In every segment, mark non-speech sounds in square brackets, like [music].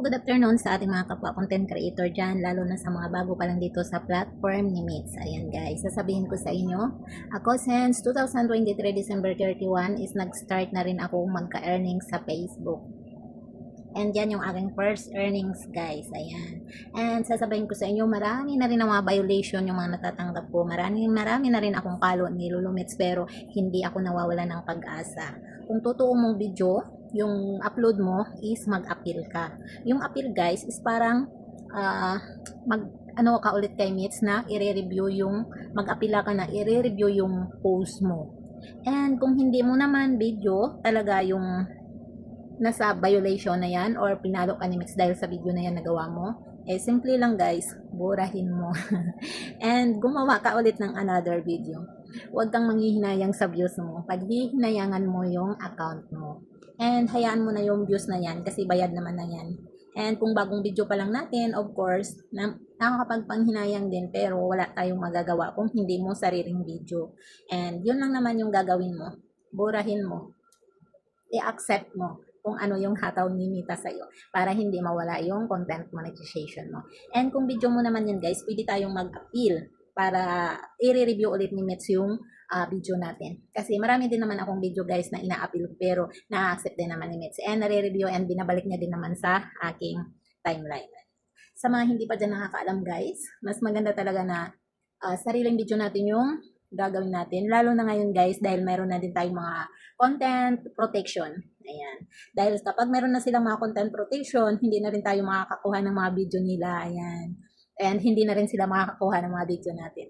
good afternoon sa ating mga kapwa content creator dyan, lalo na sa mga bago pa lang dito sa platform ni Mits. Ayan guys, sasabihin ko sa inyo, ako since 2023 December 31 is nag-start na rin ako magka-earnings sa Facebook. And yan yung aking first earnings guys, ayan. And sasabihin ko sa inyo, marami na rin ang mga violation yung mga natatanggap ko. Marami, marami na rin akong kalo ni Lulumits pero hindi ako nawawala ng pag-asa. Kung totoo mong video, yung upload mo is mag-appeal ka. Yung appeal guys is parang ah, mag ano ka ulit kay Mitz na i-review yung mag-apila ka na i-review yung post mo. And kung hindi mo naman video, talaga yung nasa violation na yan or pinalo ka ni Mitz dahil sa video na yan nagawa mo, eh simple lang guys, burahin mo. [laughs] And gumawa ka ulit ng another video. Huwag kang manghihinayang sa views mo. Paghihinayangan mo yung account mo. And hayaan mo na yung views na yan kasi bayad naman na yan. And kung bagong video pa lang natin, of course, na, nakakapagpanghinayang din pero wala tayong magagawa kung hindi mo sariling video. And yun lang naman yung gagawin mo. Burahin mo. I-accept mo kung ano yung hataw ni Mita sa'yo para hindi mawala yung content monetization mo. And kung video mo naman yan guys, pwede tayong mag-appeal para i-review ulit ni Mitz yung ah, video natin. Kasi marami din naman akong video guys na ina-appeal pero na-accept din naman ni Mitz. And nare-review and binabalik niya din naman sa aking timeline. Sa mga hindi pa dyan nakakaalam guys, mas maganda talaga na ah, sariling video natin yung gagawin natin. Lalo na ngayon guys dahil meron na din tayong mga content protection. Ayan. Dahil kapag meron na silang mga content protection, hindi na rin tayo makakakuha ng mga video nila. Ayan. And hindi na rin sila makakakuha ng mga video natin.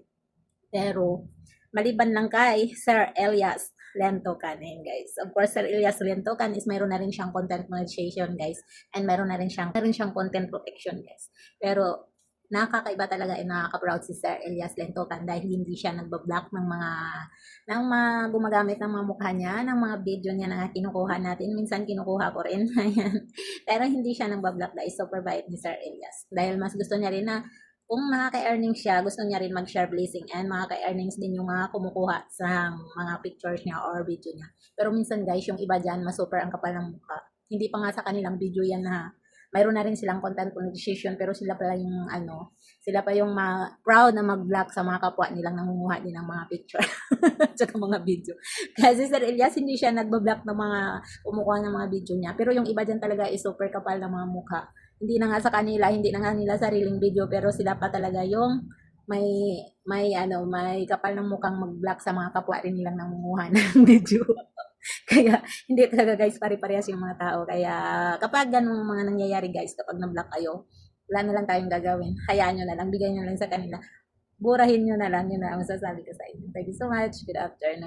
Pero, maliban lang kay Sir Elias Lentocan, ayan guys. Of course, Sir Elias Lentocan is meron na rin siyang content monetization, guys. And meron na rin siyang, meron siyang content protection, guys. Pero, nakakaiba talaga at nakaka-proud si Sir Elias Lentocan dahil hindi siya nagbablock ng mga ng mga gumagamit ng mga mukha niya, ng mga video niya na kinukuha natin. Minsan kinukuha ko rin. [laughs] Ayan. Pero hindi siya nagbablock dahil super bait ni Sir Elias. Dahil mas gusto niya rin na kung makaka-earnings siya, gusto niya rin mag-share blessing and makaka-earnings din yung mga kumukuha sa mga pictures niya or video niya. Pero minsan guys, yung iba dyan, mas super ang kapal ng mukha. Hindi pa nga sa kanilang video yan na mayroon na rin silang content monetization pero sila pa yung ano, sila pa yung ma- proud na mag-block sa mga kapwa nilang nangunguha din ng mga picture [laughs] tsaka mga video. Kasi Sir Elias hindi siya nagba-block ng mga kumukuha ng mga video niya. Pero yung iba dyan talaga is super kapal ng mga mukha. Hindi na nga sa kanila, hindi na nga nila sariling video pero sila pa talaga yung may may ano, may kapal ng mukhang mag-block sa mga kapwa rin nilang nangunguha [laughs] ng video. [laughs] Kaya hindi talaga guys pare-parehas yung mga tao. Kaya kapag ganun mga nangyayari guys, kapag na-block kayo, wala na lang tayong gagawin. Hayaan nyo na lang, bigay nyo lang sa kanila. Burahin nyo na lang, yun na ang masasabi ko sa inyo. Thank you so much. Good afternoon.